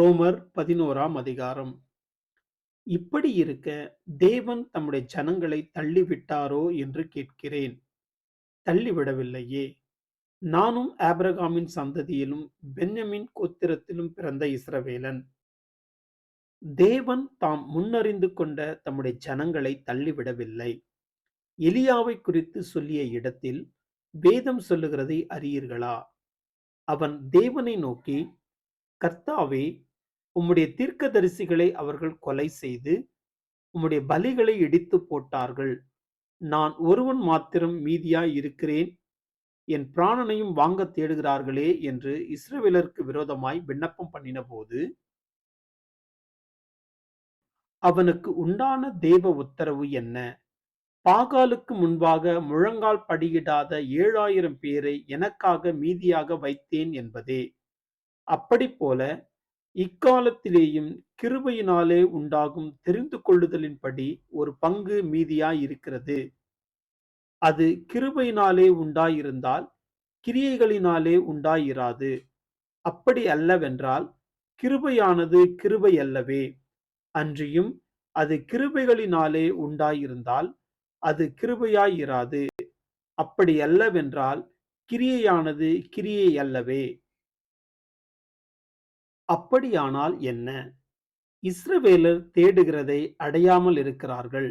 ரோமர் பதினோராம் அதிகாரம். இப்படி இருக்க, தேவன் தம்முடைய ஜனங்களை தள்ளிவிட்டாரோ என்று கேட்கிறேன். தள்ளிவிடவில்லையே! நானும் ஆபிரகாமின் சந்ததியிலும் பெஞ்சமின் கோத்திரத்திலும் பிறந்த இஸ்ரவேலன். தேவன் தாம் முன்னறிந்து கொண்ட தம்முடைய ஜனங்களை தள்ளிவிடவில்லை. எலியாவைக் குறித்து சொல்லிய இடத்தில் வேதம் சொல்லுகிறதை அறியீர்களா? அவன் தேவனை நோக்கி, கர்த்தாவே, உம்முடைய தீர்க்கதரிசிகளை அவர்கள் கொலை செய்து, உம்முடைய பலிகளை இடித்து போட்டார்கள். நான் ஒருவன் மாத்திரம் மீதியாய் இருக்கிறேன். என் பிராணனையும் வாங்கத் தேடுகிறார்களே என்று இஸ்ரவேலருக்கு விரோதமாய் விண்ணப்பம் பண்ணின போது அவனுக்கு உண்டான தேவ உத்தரவு என்ன? பாகாலுக்கு முன்பாக முழங்கால் படியிடாத ஏழாயிரம் பேரை எனக்காக மீதியாக வைத்தேன் என்பதே. அப்படிப்போல இக்காலத்திலேயும் கிருபையினாலே உண்டாகும் தெரிந்து கொள்ளுதலின்படி ஒரு பங்கு மீதியாயிருக்கிறது. அது கிருபையினாலே உண்டாயிருந்தால் கிரியைகளினாலே உண்டாயிராது. அப்படி அல்லவென்றால் கிருபையானது கிருபையல்லவே. அன்றியும் அது கிருபைகளினாலே உண்டாயிருந்தால் அது கிருபையாயிராது. அப்படி அல்லவென்றால் கிரியையானது கிரியை அல்லவே அப்படியானால் என்ன? இஸ்ரவேலர் தேடுகிறதை அடையாமல் இருக்கிறார்கள்.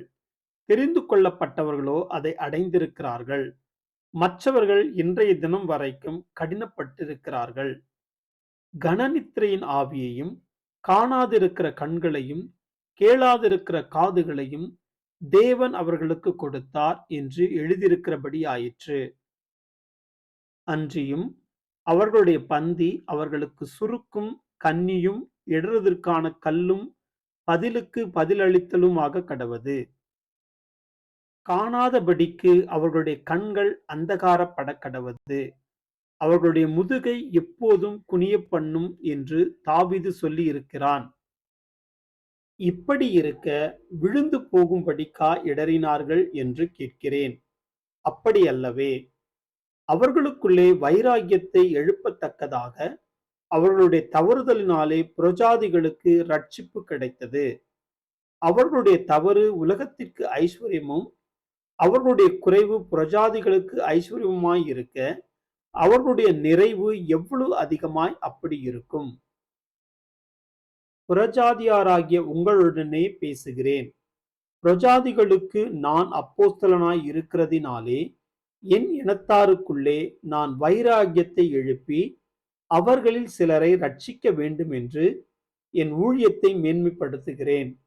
தெரிந்து கொள்ளப்பட்டவர்களோ அதை அடைந்திருக்கிறார்கள். மற்றவர்கள் இன்றைய தினம் வரைக்கும் கடினப்பட்டிருக்கிறார்கள். கனநித்திரையின் ஆவியையும், காணாதிருக்கிற கண்களையும், கேளாதிருக்கிற காதுகளையும் தேவன் அவர்களுக்கு கொடுத்தார் என்று எழுதியிருக்கிறபடி ஆயிற்று அன்றியும் அவர்களுடைய பந்தி அவர்களுக்கு சுருக்கும் கன்னியும் இடறுதற்கான கல்லும் பதிலுக்கு பதிலளித்தலுமாக கடவது. காணாதபடிக்கு அவர்களுடைய கண்கள் அந்தகாரப்பட கடவது. அவர்களுடைய முதுகை எப்போதும் குனிய பண்ணும் என்று தாவிது சொல்லி இருக்கிறான் இப்படி இருக்க விழுந்து போகும்படிக்கா இடறினார்கள் என்று கேட்கிறேன். அப்படியல்லவே. அவர்களுக்குள்ளே வைராக்கியத்தை எழுப்பத்தக்கதாக அவர்களுடைய தவறுதலினாலே புரஜாதிகளுக்கு ரட்சிப்பு கிடைத்தது. அவர்களுடைய தவறு உலகத்திற்கு ஐஸ்வர்யமும் அவர்களுடைய குறைவு புரஜாதிகளுக்கு ஐஸ்வர்யமாய் இருக்க அவர்களுடைய நிறைவு எவ்வளவு அதிகமாய் அப்படி இருக்கும். புரஜாதியாராகிய உங்களுடனே பேசுகிறேன். பிரஜாதிகளுக்கு நான் அப்போஸ்தலனாய் இருக்கிறதினாலே, என் இனத்தாருக்குள்ளே நான் வைராகியத்தை எழுப்பி, அவர்களில் சிலரை இரட்சிக்க வேண்டுமென்று என் ஊழியத்தை மேன்மைப்படுத்துகிறேன்.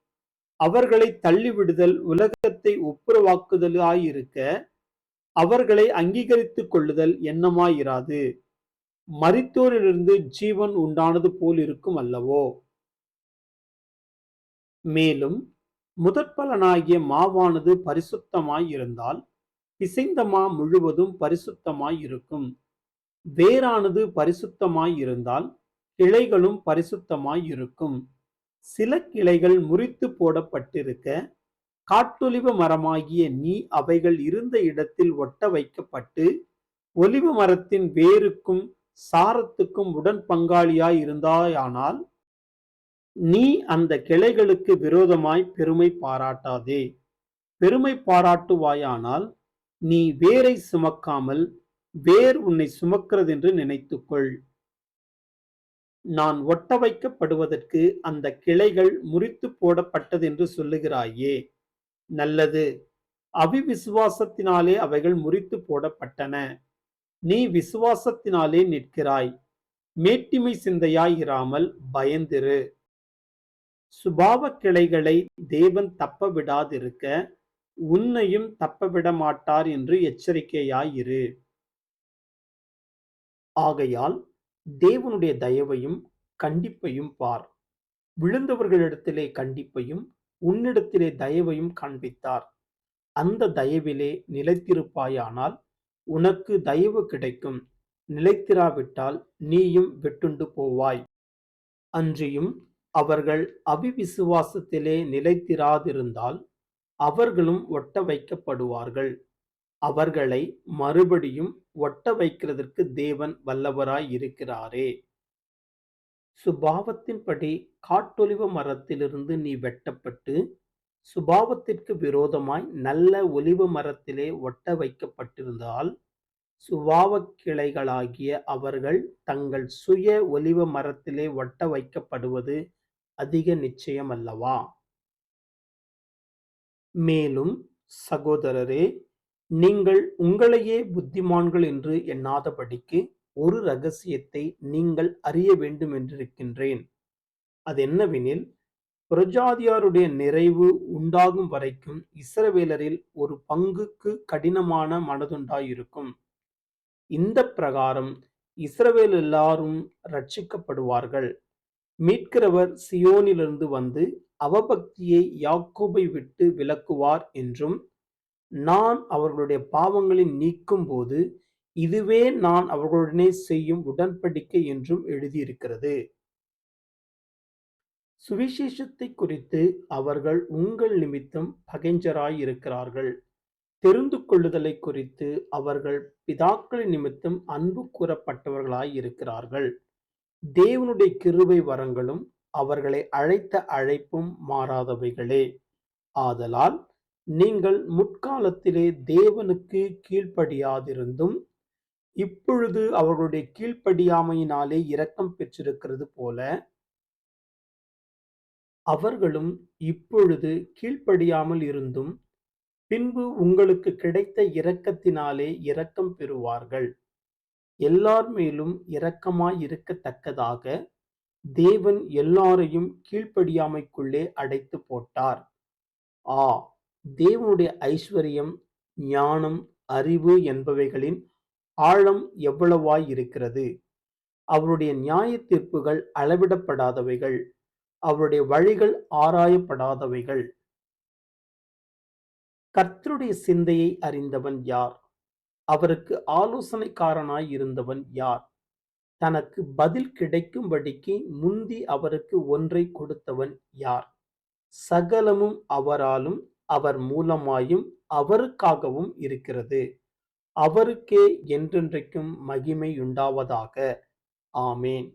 அவர்களை தள்ளிவிடுதல் உலகத்தை ஒப்புரவாக்குதலாயிருக்க, அவர்களை அங்கீகரித்துக் கொள்ளுதல் எண்ணமாயிராது. மரித்தோரிலிருந்து ஜீவன் உண்டானது போலிருக்கும் அல்லவோ? மேலும் முதற்பலனாகிய மாவானது பரிசுத்தமாய் இருந்தால், பிசைந்த மா முழுவதும் பரிசுத்தமாய் இருக்கும். வேரானது பரிசுத்தமாய் இருந்தால், கிளைகளும் பரிசுத்தமாய் இருக்கும். சில கிளைகள் முறித்து போடப்பட்டிருக்க, காட்டொலிவ மரமாகிய நீ அவைகள் இருந்த இடத்தில் ஒட்ட வைக்கப்பட்டு, ஒலிவ மரத்தின் வேருக்கும் சாரத்துக்கும் உடன்பங்காளியாய் இருந்தாயானால், நீ அந்த கிளைகளுக்கு விரோதமாய் பெருமை பாராட்டாதே. பெருமை பாராட்டுவாயானால், நீ வேரை சுமக்காமல், வேர் உன்னை சுமக்கிறதென்று நினைத்துக்கொள். நான் ஒட்ட வைக்கப்படுவதற்கு அந்த கிளைகள் முறித்துப் போடப்பட்டதென்று சொல்லுகிறாயே. நல்லது. அவிவிசுவாசத்தினாலே அவைகள் முறித்துப் போடப்பட்டன. நீ விசுவாசத்தினாலே நிற்கிறாய். மேட்டிமை சிந்தையாய் இராமல் பயந்திரு. சுபாவக் கிளைகளை தேவன் தப்ப விடாதிருக்க, உன்னையும் தப்பவிடமாட்டார் என்று எச்சரிக்கையாயிரு. ஆகையால் தேவனுடைய தயவையும் கண்டிப்பையும் பார். விழுந்தவர்களிடத்திலே கண்டிப்பையும், உன்னிடத்திலே தயவையும் காண்பித்தார். அந்த தயவிலே நிலைத்திருப்பாயானால், உனக்கு தயவு கிடைக்கும். நிலைத்திராவிட்டால் நீயும் வெட்டுண்டு போவாய். அன்றியும் அவர்கள் அவிவிசுவாசத்திலே நிலைத்திராதிருந்தால், அவர்களும் ஒட்ட வைக்கப்படுவார்கள். அவர்களை மறுபடியும் ஒட்ட வைக்கிறதற்கு தேவன் வல்லவராய் இருக்கிறாரே. சுபாவத்தின்படி காட்டொலிவ மரத்திலிருந்து நீ வெட்டப்பட்டு சுபாவத்திற்கு விரோதமாய் நல்ல ஒலிவ மரத்திலே ஒட்ட வைக்கப்பட்டிருந்தால் சுபாவக் கிளைகளாகிய அவர்கள் தங்கள் சுய ஒலிவ மரத்திலே ஒட்ட வைக்கப்படுவது அதிக நிச்சயம் அல்லவா மேலும் சகோதரரே நீங்கள் உங்களையே புத்திமான்கள் என்று எண்ணாதபடிக்கு ஒரு ரகசியத்தை நீங்கள் அறிய வேண்டும் என்றிருக்கின்றேன் அதென்னவெனில் பிரஜாதியாருடைய நிறைவு உண்டாகும் வரைக்கும் இஸ்ரவேலரில் ஒரு பங்குக்கு கடினமான மனதுண்டாயிருக்கும். இந்த பிரகாரம் இஸ்ரவேல் எல்லாரும் ரட்சிக்கப்படுவார்கள் மீட்கிறவர் சியோனிலிருந்து வந்து அவபக்தியை யாக்கோபை விட்டு விலக்குவார் என்றும் நான் அவர்களுடைய பாவங்களை நீக்கும் போது இதுவே நான் அவர்களுடனே செய்யும் உடன்படிக்கை என்றும் எழுதியிருக்கிறது. சுவிசேஷத்தை குறித்து அவர்கள் உங்கள் நிமித்தம் பகைஞ்சராயிருக்கிறார்கள் தெரிந்து கொள்ளுதலை குறித்து அவர்கள் பிதாக்களின் நிமித்தம் அன்பு கூறப்பட்டவர்களாயிருக்கிறார்கள். தேவனுடைய கிருபை வரங்களும் அவர்களை அழைத்த அழைப்பும் மாறாதவைகளே. ஆதலால் நீங்கள் முற்காலத்திலே தேவனுக்கு கீழ்ப்படியாதிருந்தும் இப்பொழுது அவர்களுடைய கீழ்ப்படியாமையினாலே இரக்கம் பெற்றிருக்கிறது போல அவர்களும் இப்பொழுது கீழ்ப்படியாமல் இருந்தும் பின்பு உங்களுக்கு கிடைத்த இரக்கத்தினாலே இரக்கம் பெறுவார்கள். எல்லார் மேலும் இரக்கமாய் இருக்கத்தக்கதாக தேவன் எல்லாரையும் கீழ்ப்படியாமைக்குள்ளே அடைத்து போட்டார். ஆ. தேவனுடைய ஐஸ்வர்யம் ஞானம் அறிவு என்பவைகளின் ஆழம் எவ்வளவாய் இருக்கிறது? அவருடைய நியாய தீர்ப்புகள் அளவிடப்படாதவைகள் அவருடைய வழிகள் ஆராயப்படாதவைகள். கர்த்தருடைய சிந்தையை அறிந்தவன் யார்? அவருக்கு ஆலோசனைக்காரனாய் இருந்தவன் யார்? தனக்கு பதில் கிடைக்கும்படிக்கு முந்தி அவருக்கு ஒன்றை கொடுத்தவன் யார்? சகலமும் அவராலும் அவர் மூலமாயும் அவருக்காகவும் இருக்கிறது. அவருக்கே என்றென்றைக்கும் மகிமை உண்டாவதாக. ஆமேன்.